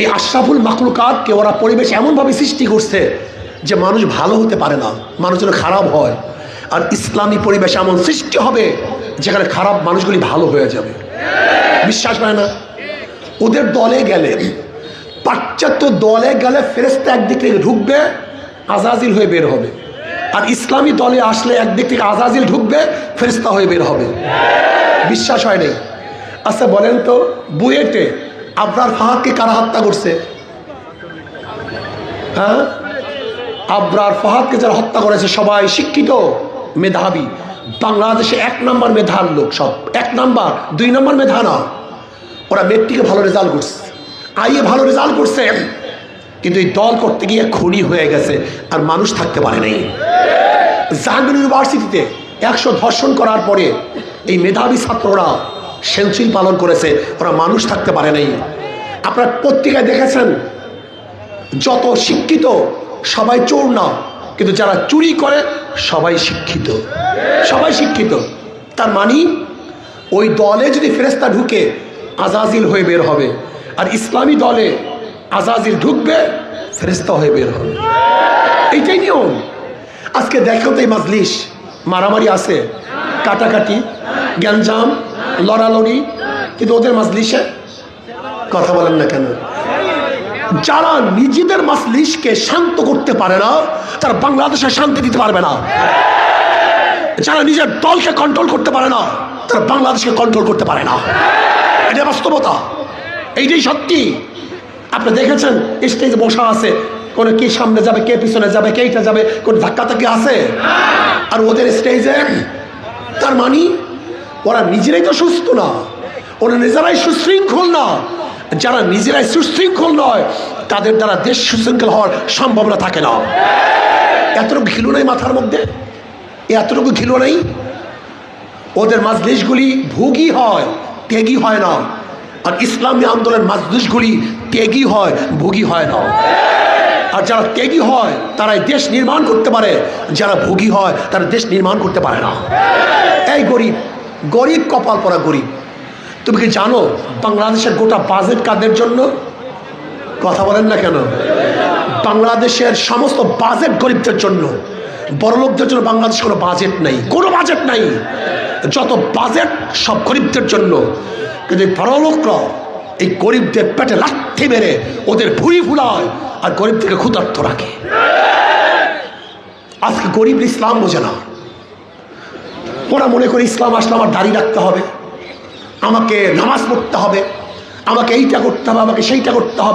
এই আশরাফুল মাকলুকাতকে ওরা পরিবেশ এমনভাবে সৃষ্টি করছে যে মানুষ ভালো হতে পারে না মানুষ যেন খারাপ হয়। আর ইসলামী পরিবেশ এমন সৃষ্টি হবে যেখানে খারাপ মানুষগুলি ভালো হয়ে যাবে। বিশ্বাস হয় না? ওদের দলে গেলে, পাশ্চাত্য দলে গেলে ফেরেস্তা একদিক থেকে ঢুকবে, আজাজিল হয়ে বের হবে। আর ইসলামী দলে আসলে একদিক থেকে আজাজিল ঢুকবে ফেরেস্তা হয়ে বের হবে। বিশ্বাস হয় নাই? আচ্ছা বলেন তো, বুয়েটে আবরার ফাহাদকে কারা হত্যা করছে? হ্যাঁ? আবরার ফাহাদকে যারা হত্যা করেছে, সবাই শিক্ষিত, মেধাবী। বাংলাদেশে এক নম্বর মেধার লোক সব। এক নাম্বার, দুই নম্বর মেধা না। ওরা মেট্রিকে ভালো রেজাল্ট করছে। আইয়ে ভালো রেজাল্ট করছে। কিন্তু এই দল করতে গিয়ে খুনি হয়ে গেছে আর মানুষ থাকতে পারে নাই। জাহাঙ্গীর ইউনিভার্সিটিতে একশো ধর্ষণ করার পরে এই মেধাবী ছাত্ররা সেঞ্চুরি পালন করেছে, ওরা মানুষ থাকতে পারে নাই। আপনার পত্রিকায় দেখেছেন? যত শিক্ষিত, সবাই চোর না, কিন্তু যারা চুরি করে, সবাই শিক্ষিত। সবাই শিক্ষিত। তার মানে ওই দলে যদি ফেরেস্তা ঢুকে, আজাজিল হয়ে বের হবে। আর ইসলামী দলে আজাজিল ঢুকবে ফেরেস্তা হয়ে বের হবে। এইটাই নিয়ম। আজকে দেখো তো এই মাজলিস, মারামারি আছে, কাটাকাটি, গ্যাঞ্জাম লড়ালড়ি, কিন্তু ওদের মাজলিসে কথা বলেন না কেন? যারা নিজেদের মাজলিসকে শান্ত করতে পারে না, তারা বাংলাদেশে শান্তি দিতে পারবে না। যারা নিজের দলকে কন্ট্রোল করতে পারে না, তারা বাংলাদেশকে কন্ট্রোল করতে পারে না। এটা বাস্তবতা। এইটাই সত্যি। আপনি দেখেছেন স্টেজে বসা আছে, কোনো কে সামনে যাবে, কে পিছনে যাবে কেইটা যাবে, কোন ধাক্কাধাক্কি আছে? আর ওদের স্টেজে তার মানে ওরা নিজেরাই তো সুস্থ না। ওরা নিজেরাই সুশৃঙ্খল না। যারা নিজেরাই সুশৃঙ্খল নয়, তাদের দ্বারা দেশ সুশৃঙ্খল হওয়ার সম্ভাবনা থাকে না। এতটুকু ঘিলু নাই মাথার মধ্যে? এতটুকু ঘিলু নাই? ওদের মাজলিশগুলি ভুগি হয় ত্যাগী হয় না। আর ইসলামী আন্দোলনের মাজলিশগুলি ত্যাগী হয়, ভুগি হয় না। আর যারা ত্যাগী হয়, তারাই দেশ নির্মাণ করতে পারে। যারা ভুগি হয়, তারা দেশ নির্মাণ করতে পারে না। এই গরিব গরিব কপাল পরা গরিব। তুমি কি জানো বাংলাদেশের গোটা বাজেট কাদের জন্য? কথা বলেন না কেন? বাংলাদেশের সমস্ত বাজেট গরিবদের জন্য। বড়লোকদের জন্য বাংলাদেশে কোনো বাজেট নেই। কোনো বাজেট নাই। যত বাজেট সব গরিবদের জন্য। কিন্তু বড়লোকরা, এই গরিবদের পেটে লাথি মেরে ওদের ভুড়ি ফুলায় আর গরিবদেরকে ক্ষুধার্ত রাখে। আজকে গরিব ইসলাম বোঝে না। ওরা মনে করে ইসলাম আসলে আমার দাড়ি রাখতে হবে, আমাকে নামাজ পড়তে হবে, আমাকে এইটা করতে হবে, আমাকে সেইটা করতে হবে।